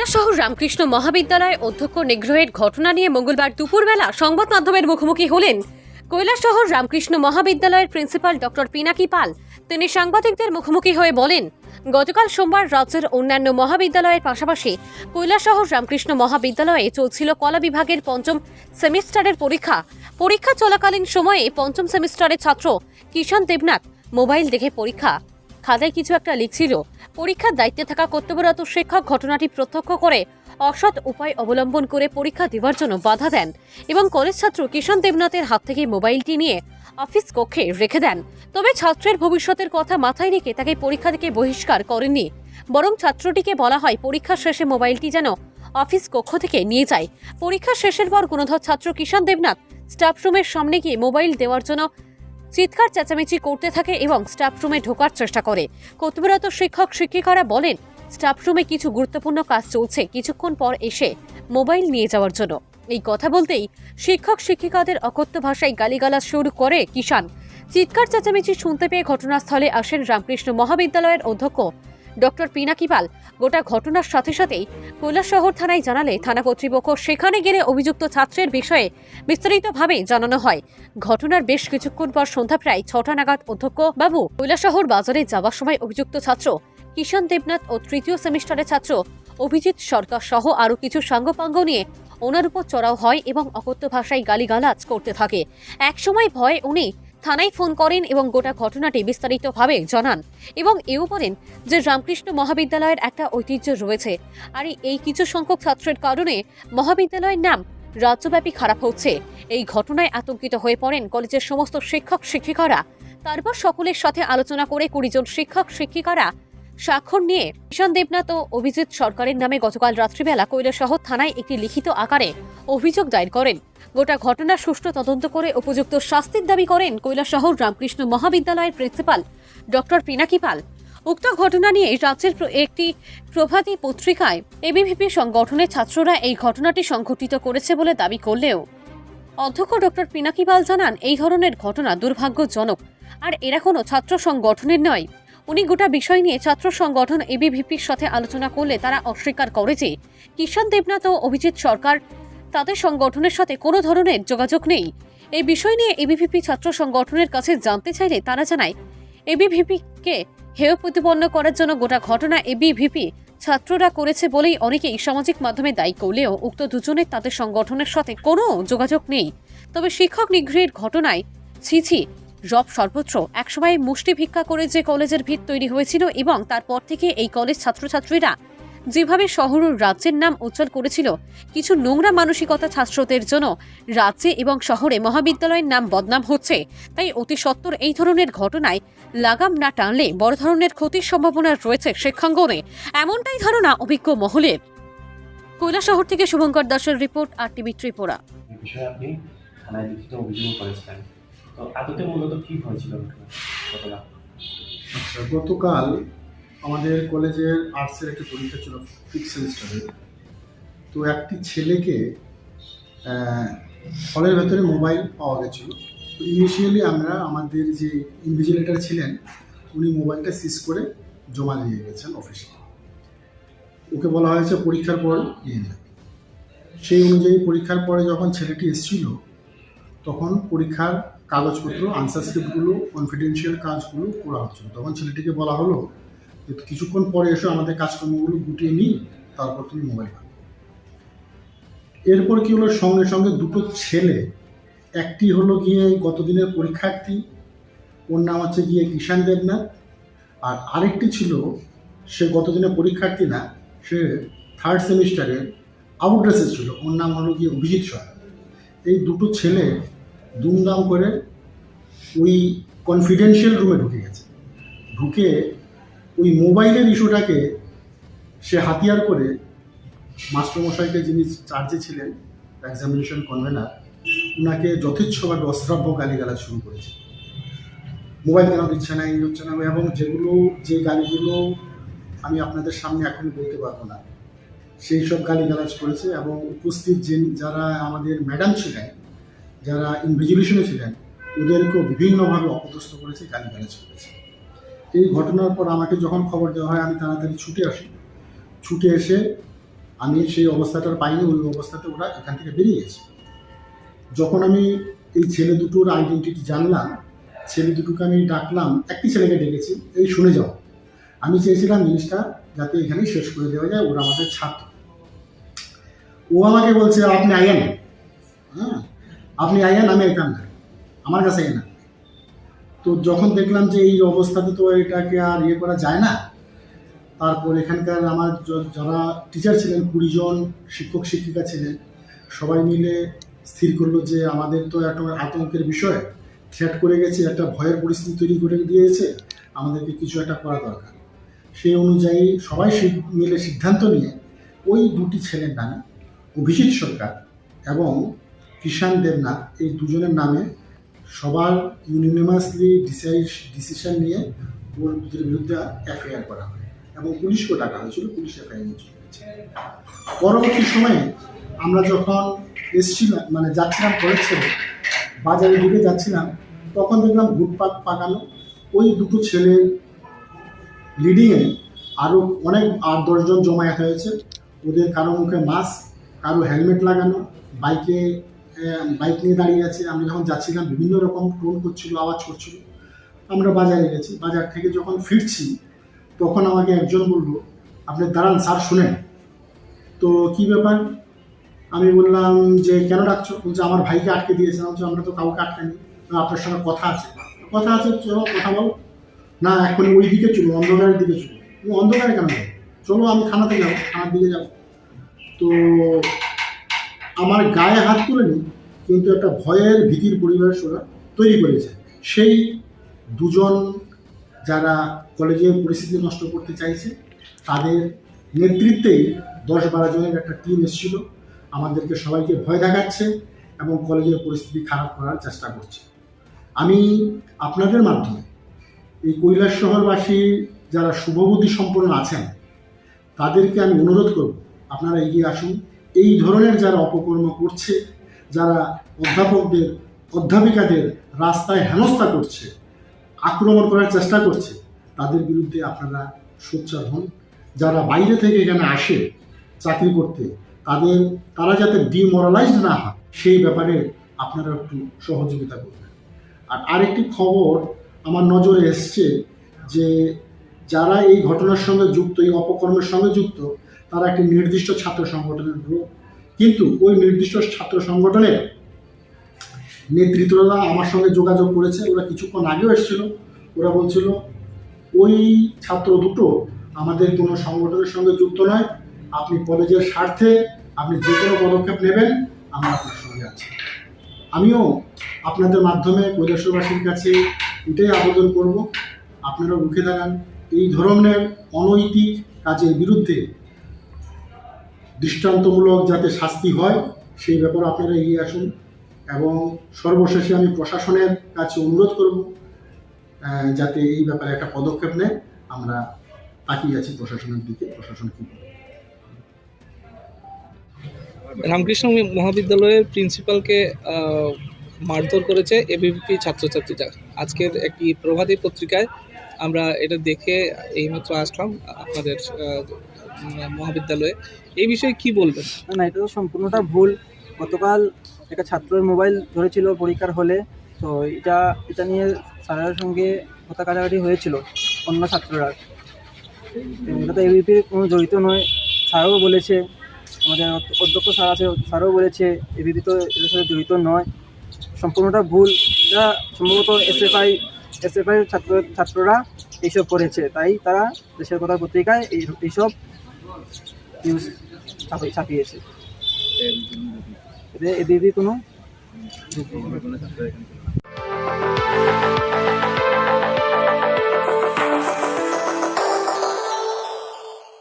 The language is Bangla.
কৈলাসহর রামকৃষ্ণ মহাবিদ্যালয় অধ্যক্ষ নিগ্রহের ঘটনা নিয়ে মঙ্গলবার দুপুরবেলা সংবাদ মাধ্যমের মুখোমুখি হলেন কৈলাসহর রামকৃষ্ণ মহাবিদ্যালয়ের প্রিন্সিপাল ডক্টর পিনাকি পাল। তিনি সাংবাদিকদের মুখোমুখি হয়ে বলেন, গতকাল সোমবার রাজ্যের অন্যান্য মহাবিদ্যালয়ের পাশাপাশি কৈলাসহর রামকৃষ্ণ মহাবিদ্যালয়ে চলছিল কলা বিভাগের পঞ্চম সেমিস্টারের পরীক্ষা। পরীক্ষা চলাকালীন সময়ে পঞ্চম সেমিস্টারের ছাত্র কিষান দেবনাথ মোবাইল দেখে পরীক্ষা খাতায় কিছু একটা লিখছিল। পরীক্ষার দায়িত্বে থাকা কর্তব্যরত শিক্ষক ঘটনাটি প্রত্যক্ষ করে অসৎ উপায় অবলম্বন করে পরীক্ষা দেওয়ার জন্য বাধা দেন এবং কলেজ ছাত্র কিষণ দেবনাথের হাত থেকে মোবাইলটি নিয়ে অফিস কক্ষে রেখে দেন। তবে ছাত্রের ভবিষ্যতের কথা মাথায় রেখে তাকে পরীক্ষা থেকে বহিষ্কার করেননি। বরং ছাত্রটিকে বলা হয়, পরীক্ষা শেষে মোবাইলটি যেন অফিস কক্ষ থেকে নিয়ে যায়। পরীক্ষা শেষের পর গুণধর ছাত্র কিষান দেবনাথ স্টাফ রুমের সামনে গিয়ে মোবাইল দেওয়ার জন্য চিৎকার চেঁচামেচি করতে থাকে এবং স্টাফ রুমে ঢোকার চেষ্টা করে। কর্তব্যরত শিক্ষক, শিক্ষিকারা বলেন স্টাফরুমে কিছু গুরুত্বপূর্ণ কাজ চলছে কিছুক্ষণ পর এসে মোবাইল নিয়ে যাওয়ার জন্য। এই কথা বলতেই শিক্ষক, শিক্ষিকাদের অকথ্য ভাষায় গালিগালাজ শুরু করে কিষান চিৎকার চেঁচামেচি শুনতে পেয়ে ঘটনাস্থলে আসেন রামকৃষ্ণ মহাবিদ্যালয়ের অধ্যক্ষ ডক্টর পিনাকি পাল গোটা ঘটনার সাথে সাথেই কৈলাসহর থানায় জানালে থানা কর্তৃপক্ষ, সেখানে গেলে অভিযুক্ত ছাত্রের বিষয়ে বিস্তারিতভাবে জানানো হয়। ঘটনার বেশ কিছুক্ষণ পর সন্ধ্যা প্রায় ছটা নাগাদ অধ্যক্ষ বাবু, কৈলাসহর বাজারে যাওয়ার সময় অভিযুক্ত ছাত্র কিষান দেবনাথ ও তৃতীয় সেমিস্টারের ছাত্র, অভিজিৎ সরকার সহ আরও কিছু সাঙ্গপাঙ্গ নিয়ে ওনার উপর চড়াও হয় এবং অকথ্য ভাষায় গালিগালাজ করতে থাকে। একসময় ভয়ে উনি থানায় ফোন করেন এবং গোটা ঘটনাটি বিস্তারিতভাবে জানান এবং এও বলেন যে রামকৃষ্ণ মহাবিদ্যালয়ের একটা ঐতিহ্য রয়েছে। আর এই কিছু সংখ্যক ছাত্রের কারণে মহাবিদ্যালয়ের নাম রাজ্যব্যাপী খারাপ হচ্ছে। এই ঘটনায় আতঙ্কিত হয়ে পড়েন কলেজের সমস্ত শিক্ষক শিক্ষিকারা তারপর সকলের সাথে আলোচনা করে কুড়িজন শিক্ষক শিক্ষিকারা স্বাক্ষর নিয়ে ঈশান দেবনাথ ও অভিজিৎ সরকারের নামে গতকাল রাত্রিবেলা কৈলাসহর থানায় একটি লিখিত আকারে অভিযোগ দায়ের করেন। গোটা ঘটনা সুষ্ঠু তদন্ত করে উপযুক্ত শাস্তির দাবি করেন কৈলাসহর রামকৃষ্ণ মহাবিদ্যালয়ের প্রিন্সিপাল ডক্টর পিনাকি পাল। উক্ত ঘটনা নিয়ে রাজ্যের একটি প্রভাতী পত্রিকায় এবিভিপি সংগঠনের ছাত্ররা এই ঘটনাটি সংঘটিত করেছে বলে দাবি করলেও অধ্যক্ষ ডক্টর পিনাকি পাল জানান, এই ধরনের ঘটনা দুর্ভাগ্যজনক। আর এরা কোনো ছাত্র সংগঠনের নয় উনি গোটা বিষয় নিয়ে ছাত্র সংগঠন এবিভিপির সাথে আলোচনা করলে তারা অস্বীকার করে যে কিষান দেবনাথ ও অভিজিৎ সরকার তাদের সংগঠনের সাথে কোনো ধরনের যোগাযোগ নেই। এই বিষয় নিয়ে এবিভিপি ছাত্র সংগঠনের কাছে জানতে চাইলে তারা জানায়, এবিভিপিকে হেয় প্রতিপন্ন করার জন্য গোটা ঘটনা এবিভিপি ছাত্ররা করেছে বলেই অনেকেই সামাজিক মাধ্যমে দায়ী করলেও উক্ত দুজনের তাদের সংগঠনের সাথে কোনো যোগাযোগ নেই। তবে শিক্ষক নিগৃহের ঘটনায় ছি রব সর্বত্র একসময় মুষ্টি ভিক্ষা করে যে কলেজের ভিত তৈরি হয়েছিল এবং তারপর থেকে এই কলেজ ছাত্রছাত্রীরা যেভাবে শহর ও রাজ্যের নাম উজ্জ্বল করেছিল, কিছু নোংরা মানসিকতা ছাত্রদের জন্য রাজ্যে এবং শহরে মহাবিদ্যালয়ের নাম বদনাম হচ্ছে। তাই অতি সত্বর এই ধরনের ঘটনায় লাগাম না টানলে বড় ধরনের ক্ষতির সম্ভাবনা রয়েছে শিক্ষাঙ্গনে। এমনটাই ধারণা অভিজ্ঞ মহলে মহলের। কৈলাসহর থেকে শুভঙ্কর দাসের রিপোর্ট, আর টিভি ত্রিপুরা। বিষয়ে আপনি থানায় লিখিত অভিযোগ করেছিলেন আদতে মূলত কি হয়েছিল? আচ্ছা গতকাল আমাদের কলেজের আর্টসের একটা পরীক্ষা ছিল ফিফথ সেমিস্টারে তো একটি ছেলেকে হলের ভেতরে মোবাইল পাওয়া গেছিল। তো ইনিশিয়ালি আমরা আমাদের যে ইনভিজিলেটর ছিলেন, উনি মোবাইলটা সিজ করে জমা দিয়ে গেছেন অফিসে ওকে বলা হয়েছে, পরীক্ষার পর নিয়ে যাবে সেই অনুযায়ী পরীক্ষার পরে যখন ছেলেটি এসেছিল, তখন পরীক্ষার কাগজপত্র আনসার স্ক্রিপ্টগুলো কনফিডেন্সিয়াল কাজগুলো করা হচ্ছিল। তখন ছেলেটিকে বলা হলো যে কিছুক্ষণ পরে এসে আমাদের কাজকর্মগুলো গুটিয়ে নিই তারপর তুমি মোবাইল পাবে এরপর কি হলো? সঙ্গে সঙ্গে দুটো ছেলে, একটি হলো গিয়ে গতদিনের পরীক্ষার্থী, ওর নাম হচ্ছে গিয়ে কিষাণ দেবনাথ, আর আরেকটি ছিল সে গতদিনের পরীক্ষার্থী না, সে থার্ড সেমিস্টারের আউট ড্রেসে ছিল, ওর নাম হলো গিয়ে অভিজিৎ সরকার। এই দুটো ছেলে দুমদাম করে ওই কনফিডেন্সিয়াল রুমে ঢুকে গেছে। ঢুকে ওই মোবাইলের ইস্যুটাকে সে হাতিয়ার করে মাস্টারমশাইকে যিনি চার্জে ছিলেন এক্সামিনেশন কনভেনার ওনাকে যথেচ্ছভাবে অশ্রাব্য গালিগালাজ শুরু করেছে। মোবাইল কেন দিচ্ছে না, এই হচ্ছে না, এবং যেগুলো, যে গালিগুলো আমি আপনাদের সামনে এখন বলতে পারব না, সেই সব গালিগালাজ করেছে এবং উপস্থিত যে যারা আমাদের ম্যাডাম ছিলেন যারা ইনভিজিলেশনে ছিলেন, ওদেরকেও বিভিন্নভাবে অপদস্থ করেছে, গালিগালাজ করেছে। এই ঘটনার পর আমাকে যখন খবর দেওয়া হয়, আমি তাড়াতাড়ি ছুটে আসি। ছুটে এসে আমি সেই অবস্থাটা পাইনি ওই অবস্থাতে ওরা এখান থেকে বেরিয়ে গেছে। যখন আমি এই ছেলে দুটোর আইডেন্টিটি জানলাম, ছেলে দুটোকে আমি ডাকলাম, একটি ছেলেকে ডেকেছি, এই শুনে যাও। আমি চেয়েছিলাম জিনিসটা যাতে এখানেই শেষ করে দেওয়া যায়, ওরা আমাদের ছাত্র ও আমাকে বলছে, আপনি আইয়েন হ্যাঁ। আপনি আইয়েন আমি আইতাম না আমার কাছে না তো যখন দেখলাম যে এই অবস্থাতে তো এটাকে আর ইয়ে করা যায় না, তারপর এখানকার আমার যারা টিচার ছিলেন, কুড়িজন শিক্ষক, শিক্ষিকা ছিলেন, সবাই মিলে স্থির করল যে আমাদের তো একটা আতঙ্কের বিষয়। থ্রেট করে গেছে, একটা ভয়ের পরিস্থিতি তৈরি করে দিয়েছে, আমাদেরকে কিছু একটা করা দরকার। সেই অনুযায়ী সবাই মিলে সিদ্ধান্ত নিয়ে ওই দুটি ছেলের নামে অভিজিৎ সরকার এবং কিষান দেবনাথ, এই দুজনের নামে সবার ইউনিমাসলি ডিসিশন নিয়ে ওর বিরুদ্ধে এফআইআর করা হয় এবং পুলিশকেও ডাকা হয়েছিল, পুলিশ এফআইআর নিয়েছিল পরবর্তী সময়ে আমরা যখন এসছিলাম মানে যাচ্ছিলাম কলেজ ছেড়ে, বাজারের দিকে যাচ্ছিলাম, তখন দেখলাম ঘুটপাক পাকানো। ওই দুটো ছেলের লিডিংয়ে আরও অনেক আট দশজন জমায়েত হয়েছে। ওদের কারও মুখে মাস্ক কারও হেলমেট লাগানো, বাইকে বাইক নিয়ে দাঁড়িয়ে আছে। আমি যখন যাচ্ছিলাম বিভিন্ন রকম টোন করছিল আওয়াজ করছিল। আমরা বাজারে গেছি। বাজার থেকে যখন ফিরছি তখন আমাকে একজন বলল আপনি দাঁড়ান স্যার শুনেন। তো কি ব্যাপার? আমি বললাম যে কেন ডাকছো? বলছে আমার ভাইকে আটকে দিয়েছে বলছি, আমরা তো কাউকে আটকানি আপনার সঙ্গে কথা আছে। কথা আছে চলো কথা বলো। না এখন ওই দিকে চলো অন্ধকারের দিকে চলো অন্ধকারে কেন চলো আমি থানাতে যাব থানার দিকে যাব। তো আমার গায়ে হাত তুলেনি, কিন্তু একটা ভয়ের ভীতির পরিবেশ ওরা তৈরি করেছে। সেই দুজন যারা কলেজের পরিস্থিতি নষ্ট করতে চাইছে, তাদের নেতৃত্বেই দশ বারো জনের একটা টিম এসেছিল। আমাদেরকে সবাইকে ভয় দেখাচ্ছে এবং কলেজের পরিস্থিতি খারাপ করার চেষ্টা করছে। আমি আপনাদের মাধ্যমে এই কৈলাস শহরবাসী যারা শুভবুদ্ধি সম্পন্ন আছেন, তাদেরকে আমি অনুরোধ করব, আপনারা এগিয়ে আসুন। এই ধরনের যারা অপকর্ম করছে, যারা অধ্যাপকদের, অধ্যাপিকাদের রাস্তায় হেনস্থা করছে, আক্রমণ করার চেষ্টা করছে, তাদের বিরুদ্ধে আপনারা সোচ্চার হন। যারা বাইরে থেকে এখানে আসে চাকরি করতে, তাদের, তারা যাতে ডিমোরালাইজড না হয়, সেই ব্যাপারে আপনারা একটু সহযোগিতা করবেন। আর আরেকটি খবর আমার নজরে এসছে যে, যারা এই ঘটনার সঙ্গে যুক্ত, এই অপকর্মের সঙ্গে যুক্ত তারা একটি নির্দিষ্ট ছাত্র সংগঠনের গ্রুপ কিন্তু ওই নির্দিষ্ট ছাত্র সংগঠনের নেতৃত্বরা আমার সঙ্গে যোগাযোগ করেছে, ওরা কিছুক্ষণ আগেও এসেছিল। ওরা বলছিল, ওই ছাত্র দুটো আমাদের কোনো সংগঠনের সঙ্গে যুক্ত নয়। আপনি কলেজের স্বার্থে আপনি যে কোনো পদক্ষেপ নেবেন, আমরা আপনার সঙ্গে আছি। আমিও আপনাদের মাধ্যমে কৈলাসবাসীর কাছে এটাই আবেদন করব। আপনারা রুখে দাঁড়ান। এই ধরনের অনৈতিক কাজের বিরুদ্ধে দৃষ্টান্তমূলক যাতে শাস্তি হয়, সেই ব্যাপারে আপনারা এগিয়ে আসুন এবং সর্বশেষে আমি প্রশাসনের কাছে অনুরোধ করব যাতে এই ব্যাপারে একটা পদক্ষেপ নেয়। আমরা তাকিয়ে আছি প্রশাসনের দিকে, প্রশাসন কি রামকৃষ্ণ মহাবিদ্যালয়ের প্রিন্সিপালকে মারধর করেছে এবিভিপি ছাত্রছাত্রীরা আজকের একটি প্রভাতী পত্রিকায় আমরা এটা দেখে এইমাত্র আসলাম আপনাদের মহাবিদ্যালয়ে। এই বিষয়ে কি বলবেন? না না, এটা তো সম্পূর্ণটা ভুল। গতকাল একটা ছাত্রের মোবাইল ধরেছিল পরীক্ষার হলে। তো এটা এটা নিয়ে স্যারের সঙ্গে কথা কাটাকাটি হয়েছিল অন্য ছাত্ররা। এটা তো এবিপির কোনো জড়িত নয়। স্যারও বলেছে, আমাদের অধ্যক্ষ স্যার আছে, স্যারও বলেছে এবিপি তো এদের সাথে জড়িত নয়। সম্পূর্ণটা ভুল। এটা সম্ভবত এসএফআই এসএফআই ছাত্র, ছাত্ররা এইসব করেছে। তাই তারা দেশের কথা পত্রিকায় এইসব নিউজ ছাপি- ছাপিয়েছে এতে এদের কোনো